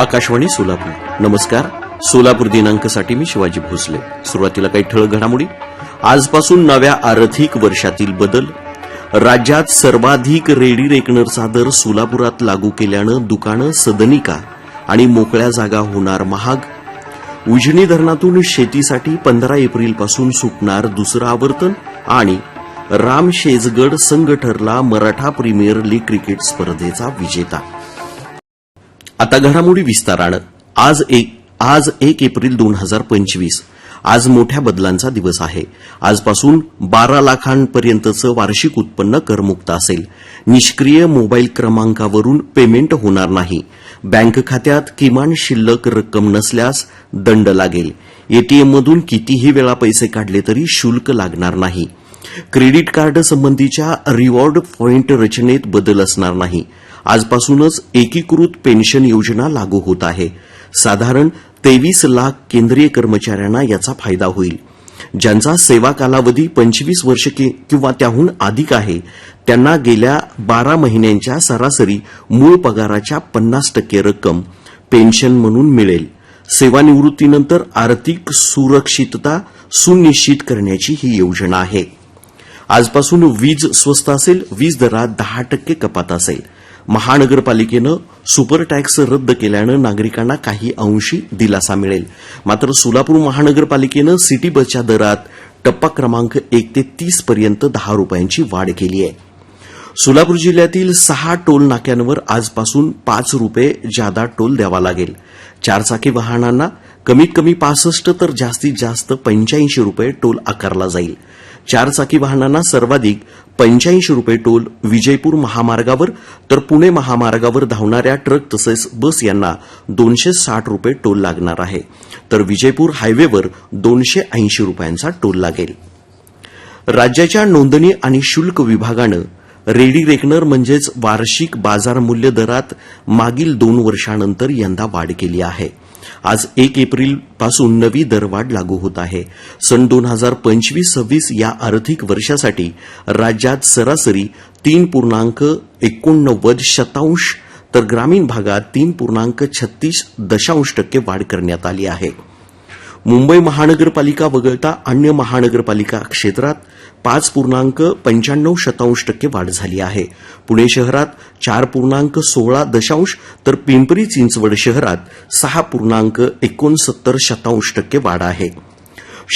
आकाशवाणी सोलापूर. नमस्कार. सोलापूर दिनांकसाठी मी शिवाजी भोसले. सुरुवातीला काही ठळक घडामोडी. आजपासून नव्या आर्थिक वर्षातील बदल. राज्यात सर्वाधिक रेडी रेकनरचा दर सोलापुरात लागू केल्यानं दुकानं सदनिका आणि मोकळ्या जागा होणार महाग. उजनी धरणातून शेतीसाठी पंधरा एप्रिलपासून सुटणार दुसरं आवर्तन आणि राम शेजगड संघ ठरला मराठा प्रीमियर लीग क्रिकेट स्पर्धेचा विजेता. आता घडामोडी विस्तारानं आज एक आज एक एप्रिल दोन हजार पंचवीस. आज मोठ्या बदलांचा दिवस आहे. आजपासून बारा लाखांपर्यंतचं वार्षिक उत्पन्न करमुक्त असेल. निष्क्रिय मोबाईल क्रमांकावरून पेमेंट होणार नाही. बँक खात्यात किमान शिल्लक रक्कम नसल्यास दंड लागेल. एटीएममधून कितीही वेळा पैसे काढले तरी शुल्क लागणार नाही. क्रेडिट कार्ड संबंधीच्या रिवॉर्ड पॉइंट रचनेत बदल असणार नाही. आजपासूनच एकीकृत पेन्शन योजना लागू होत आहे. साधारण तेवीस लाख केंद्रीय कर्मचाऱ्यांना याचा फायदा होईल. ज्यांचा सेवा कालावधी पंचवीस वर्ष किंवा त्याहून अधिक आहे त्यांना गेल्या बारा महिन्यांच्या सरासरी मूळ पगाराच्या पन्नास टक्के रक्कम पेन्शन म्हणून मिळेल. सेवानिवृत्तीनंतर आर्थिक सुरक्षितता सुनिश्चित करण्याची ही योजना आहे. आजपासून वीज स्वस्त असेल वीज दरात दहा टक्के कपात असेल. महानगरपालिकेनं सुपर टॅक्स रद्द केल्यानं नागरिकांना काही अंशी दिलासा मिळेल. मात्र सोलापूर महानगरपालिकेनं सिटी बसच्या दरात टप्पा क्रमांक एक ते तीस पर्यंत दहा रुपयांची वाढ केली आहे. सोलापूर जिल्ह्यातील सहा टोल नाक्यांवर आजपासून पाच रुपये जादा टोल द्यावा लागेल. चारचाकी वाहनांना कमीत कमी पासष्ट तर जास्तीत जास्त पंच्याऐंशी रुपये टोल आकारला जाईल. चारचाकी वाहनांना सर्वाधिक पंच्याऐंशी रुपये टोल विजयपूर महामार्गावर तर पुणे महामार्गावर धावणाऱ्या ट्रक तसेच बस यांना दोनशे साठ रुपये टोल लागणार आहे. तर विजयपूर हायवेवर दोनशे ऐंशी रुपयांचा टोल लागेल. राज्याच्या नोंदणी आणि शुल्क विभागानं रेडी रेकनर म्हणजेच वार्षिक बाजार मूल्य दरात मागील दोन वर्षानंतर यंदा वाढ केली आहे. आज एक एप्रिलपासून नवी दरवाढ लागू होत आहे. सन दोन हजार पंचवीस सव्वीस या आर्थिक वर्षासाठी राज्यात सरासरी तीन पूर्णांक एकोणनव्वद शतांश तर ग्रामीण भागात तीन पूर्णांक छत्तीस दशांश टक्के वाढ करण्यात आली आहे. मुंबई महानगरपालिका वगळता अन्य महानगरपालिका क्षेत्रात पाच पूर्णांक पंच्याण्णव शतांश टक्के वाढ झाली आहे. पुणे शहरात चार पूर्णांक सोळा दशांश तर पिंपरी चिंचवड शहरात सहा पूर्णांक एकोणसत्तर शतांश टक्के वाढ आहे.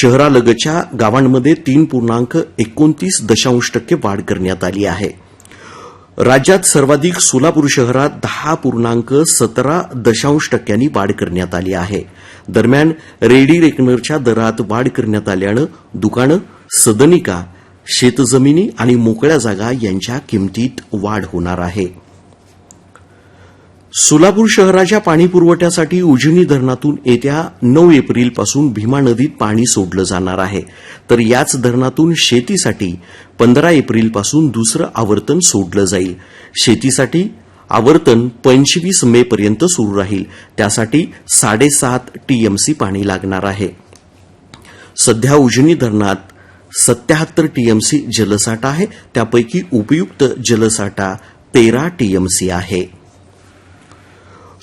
शहरालगतच्या गावांमध्ये तीन पूर्णांक एकोणतीस दशांश टक्के वाढ करण्यात आली आहे. राज्यात सर्वाधिक सोलापूर शहरात दहा पूर्णांक सतरा दशांश टक्क्यांनी वाढ करण्यात आली आहे. दरम्यान रेडी रेकनरच्या दरात वाढ करण्यात आल्यानं दुकानं सदनिका शेतजमिनी आणि मोकळ्या जागा यांच्या किमतीत वाढ होणार आहे. सोलापूर शहराच्या पाणी पुरवठ्यासाठी उजनी धरणातून येत्या नऊ एप्रिलपासून भीमा नदीत पाणी सोडलं जाणार आहे. तर याच धरणातून शेतीसाठी पंधरा एप्रिलपासून दुसरं आवर्तन सोडलं जाईल. शेतीसाठी आवर्तन पंचवीस मे पर्यंत सुरू राहील. त्यासाठी साडेसात टीएमसी पाणी लागणार आहे. सध्या उजनी धरणात सत्याहत्तर टीएमसी जलसाठा आहे. त्यापैकी उपयुक्त जलसाठा तेरा टीएमसी आहे.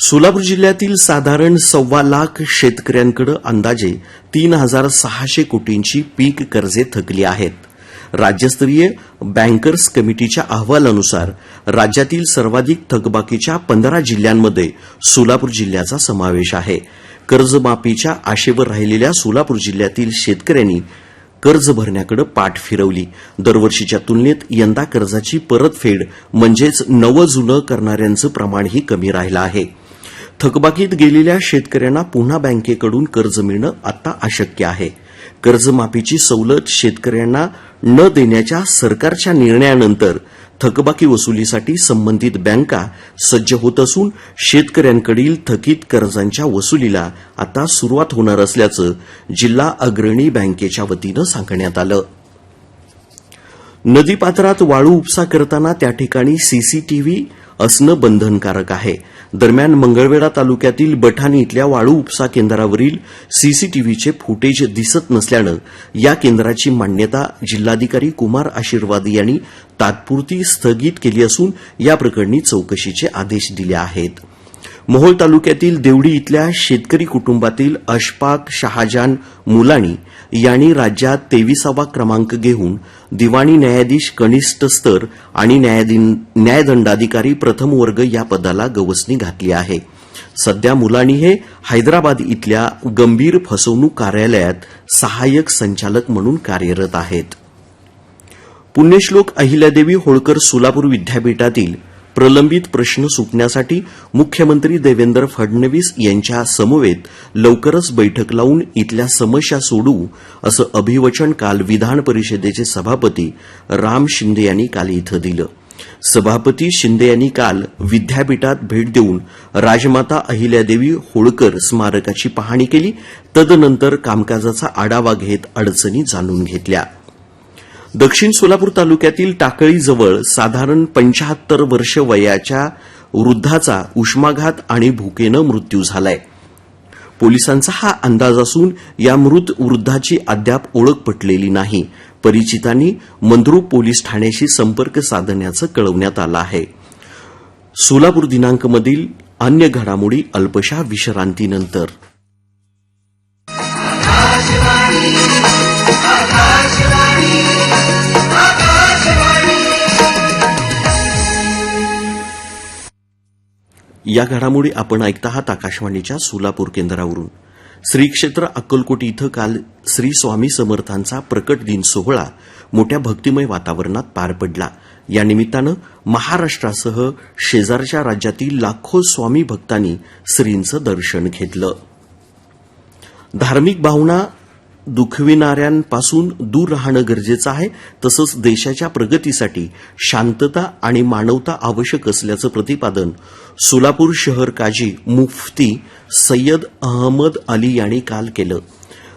सोलापूर जिल्ह्यातील साधारण सव्वा लाख शेतकऱ्यांकडे अंदाजे तीन हजार सहाशे कोटींची पीक कर्जे थकली आहेत. राज्यस्तरीय बँकर्स कमिटीच्या अहवालानुसार राज्यातील सर्वाधिक थकबाकीच्या पंधरा जिल्ह्यांमध्ये सोलापूर जिल्ह्याचा समावेश आहे. कर्जमाफीच्या आशेवर राहिलेल्या सोलापूर जिल्ह्यातील शेतकऱ्यांनी कर्ज भरण्याकडे पाठ फिरवली. दरवर्षीच्या तुलनेत यंदा कर्जाची परतफेड म्हणजेच नवं जुनं करणाऱ्यांचं प्रमाणही कमी राहिलं आहे. थकबाकीत गेलेल्या शेतकऱ्यांना पुन्हा बँकेकडून कर्ज मिळणं आता अशक्य आहे. कर्जमाफीची सवलत शेतकऱ्यांना न देण्याच्या सरकारच्या निर्णयानंतर थकबाकी वसुलीसाठी संबंधित बँका सज्ज होत असून शेतकऱ्यांकडील थकीत कर्जांच्या वसुलीला आता सुरुवात होणार असल्याचं जिल्हा अग्रणी बँकेच्या वतीनं सांगण्यात आलं. नदीपात्रात वाळू उपसा करताना त्या ठिकाणी सीसीटीव्ही असणं बंधनकारक आहे. दरम्यान मंगळवेढा तालुक्यातील बठाणी इथल्या वाळू उपसा केंद्रावरील सीसीटीव्हीचे फुटेज दिसत नसल्यानं या केंद्राची मान्यता जिल्हाधिकारी कुमार आशीर्वाद यांनी तात्पुरती स्थगित केली असून या प्रकरणी चौकशीचे आदेश दिले आहेत. मोहोळ तालुक्यातील देवडी इथल्या शेतकरी कुटुंबातील अशफाक शहाजान मुलानी यांनी राज्यात तेविसावा क्रमांक घेऊन दिवाणी न्यायाधीश कनिष्ठ स्तर आणि न्यायाधीन- न्यायदंडाधिकारी प्रथम वर्ग या पदाला गवसणी घातली आहे. सध्या मुलानी हे हैदराबाद इथल्या गंभीर फसवणूक कार्यालयात सहाय्यक संचालक म्हणून कार्यरत आहेत. पुण्यश्लोक अहिल्यादेवी होळकर सोलापूर विद्यापीठातील प्रलंबित प्रश्न सुटण्यासाठी मुख्यमंत्री देवेंद्र फडणवीस यांच्या समवेत लवकरच बैठक लावून इथल्या समस्या सोडवू असं अभिवचन काल विधान परिषदेचे सभापती राम शिंदे यांनी काल इथं दिलं. सभापती शिंदे यांनी काल विद्यापीठात भेट देऊन राजमाता अहिल्यादेवी होळकर स्मारकाची पाहणी केली. तदनंतर कामकाजाचा आढावा घेत अडचणी जाणून घेतल्या. दक्षिण सोलापूर तालुक्यातील टाकळीजवळ साधारण पंचाहत्तर वर्ष वयाच्या वृद्धाचा उष्माघात आणि भुकेनं मृत्यू झालाय. पोलिसांचा हा अंदाज असून या मृत वृद्धाची अद्याप ओळख पटलेली नाही. परिचितांनी मंद्रुप पोलीस ठाण्याशी संपर्क साधण्याचं कळवण्यात आलं आहे. सोलापूर दिनांकमधील अन्य घडामोडी अल्पशा विश्रांतीनंतर. या घडामोडी आपण ऐकत आहात आकाशवाणीच्या सोलापूर केंद्रावरून. श्री क्षेत्र अक्कलकोट इथं काल श्री स्वामी समर्थांचा प्रकट दिन सोहळा मोठ्या भक्तिमय वातावरणात पार पडला. या निमित्तानं महाराष्ट्रासह शेजारच्या राज्यातील लाखो स्वामी भक्तांनी श्रींचं दर्शन घेतलं. धार्मिक भावना दुखविणाऱ्यांपासून दूर राहणं गरजेचं आहे. तसंच देशाच्या प्रगतीसाठी शांतता आणि मानवता आवश्यक असल्याचं प्रतिपादन सोलापूर शहर काजी मुफ्ती सय्यद अहमद अली यांनी काल केलं.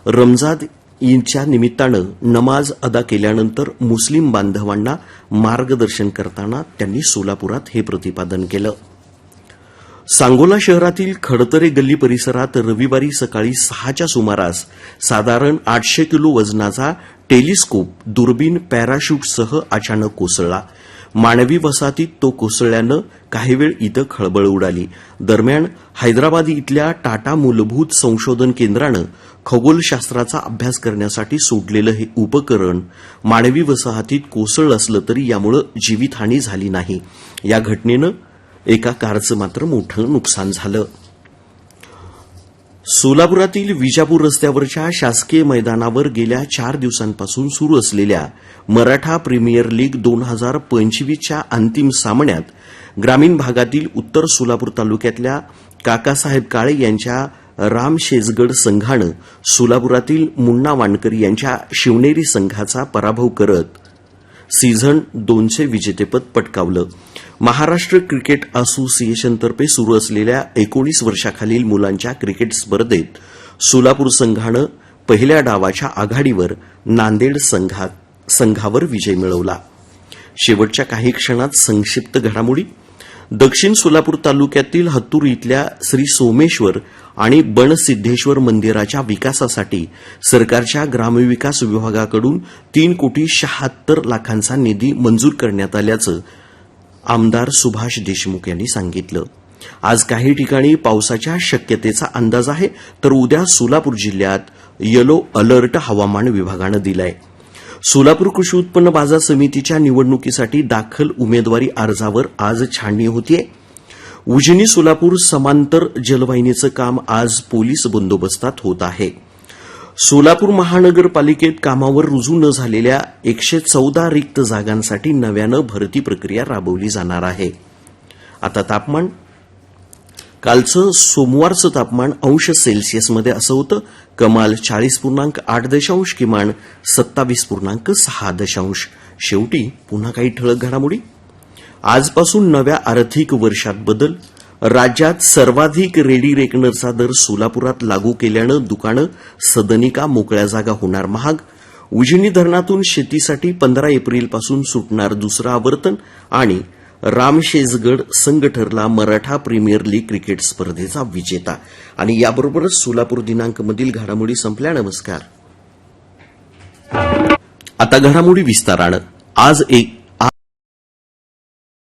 रमजान ईदच्या निमित्तानं नमाज अदा केल्यानंतर मुस्लिम बांधवांना मार्गदर्शन करताना त्यांनी सोलापुरात हे प्रतिपादन केलं. सांगोला शहरातील खडतरे गल्ली परिसरात रविवारी सकाळी सहाच्या सुमारास साधारण आठशे किलो वजनाचा टेलिस्कोप दुर्बीन पॅराशूटसह अचानक कोसळला. मानवी वसाहतीत तो कोसळल्यानं काही वेळ इथं खळबळ उडाली. दरम्यान हैदराबाद इथल्या टाटा मूलभूत संशोधन केंद्रानं खगोलशास्त्राचा अभ्यास करण्यासाठी सोडलेलं हे उपकरण मानवी वसाहतीत कोसळलं असलं तरी यामुळे जीवितहानी झाली नाही. या घटनेनं एका कारचं मात्र मोठं नुकसान झालं. सोलापुरातील विजापूर रस्त्यावरच्या शासकीय मैदानावर गेल्या चार दिवसांपासून सुरू असलेल्या मराठा प्रीमियर लीग दोन हजार पंचवीसच्या अंतिम सामन्यात ग्रामीण भागातील उत्तर सोलापूर तालुक्यातल्या काकासाहेब काळे यांच्या राम शेजगड संघानं सोलापुरातील मुन्ना वानकर यांच्या शिवनेरी संघाचा पराभव करत सीझन दोनशे विजेतेपद पटकावलं. महाराष्ट्र क्रिकेट असोसिएशनतर्फे सुरू असलेल्या एकोणीस वर्षाखालील मुलांच्या क्रिकेट स्पर्धेत सोलापूर संघानं पहिल्या डावाच्या आघाडीवर नांदेड संघात संघावर विजय मिळवला. शेवटच्या काही क्षणात संक्षिप्त घडामोडी. दक्षिण सोलापूर तालुक्यातील हत्तूर इथल्या श्री सोमेश्वर आणि बनसिद्धेश्वर मंदिराच्या विकासासाठी सरकारच्या ग्रामविकास विभागाकडून तीन कोटी शहात्तर लाखांचा निधी मंजूर करण्यात आल्याचं आमदार सुभाष देशमुख यांनी सांगितलं. आज काही ठिकाणी पावसाच्या शक्यतेचा अंदाज आहे तर उद्या सोलापूर जिल्ह्यात येलो अलर्ट हवामान विभागानं दिलाय. सोलापूर कृषी उत्पन्न बाजार समितीच्या निवडणुकीसाठी दाखल उमेदवारी अर्जावर आज छाननी होतीये. उजनी सोलापूर समांतर जलवाहिनीचं काम आज पोलीस बंदोबस्तात होत आहे. सोलापूर महानगरपालिकेत कामावर रुजू न झालेल्या एकशे चौदा रिक्त जागांसाठी नव्यानं भरती प्रक्रिया राबवली जाणार आहे. आता तापमान कालचं सोमवारचं तापमान अंश सेल्सिअसमध्ये असं होतं. कमाल चाळीस पूर्णांक आठ दशांश किमान सत्तावीस पूर्णांक सहा दशांश. शेवटी पुन्हा काही ठळक घडामोडी. आजपासून नव्या आर्थिक वर्षात बदल. राज्यात सर्वाधिक रेडी रेकनरचा दर सोलापुरात लागू केल्यानं दुकानं सदनिका मोकळ्या जागा होणार महाग. उजनी धरणातून शेतीसाठी पंधरा एप्रिलपासून सुटणार दुसरं आवर्तन आणि रामशेजगड संघ ठरला मराठा प्रीमियर लीग क्रिकेट स्पर्धेचा विजेता. आणि याबरोबरच सोलापूर दिनांकमधील घडामोडी संपल्या. नमस्कार. आता घडामोडी विस्तारानं. आज एक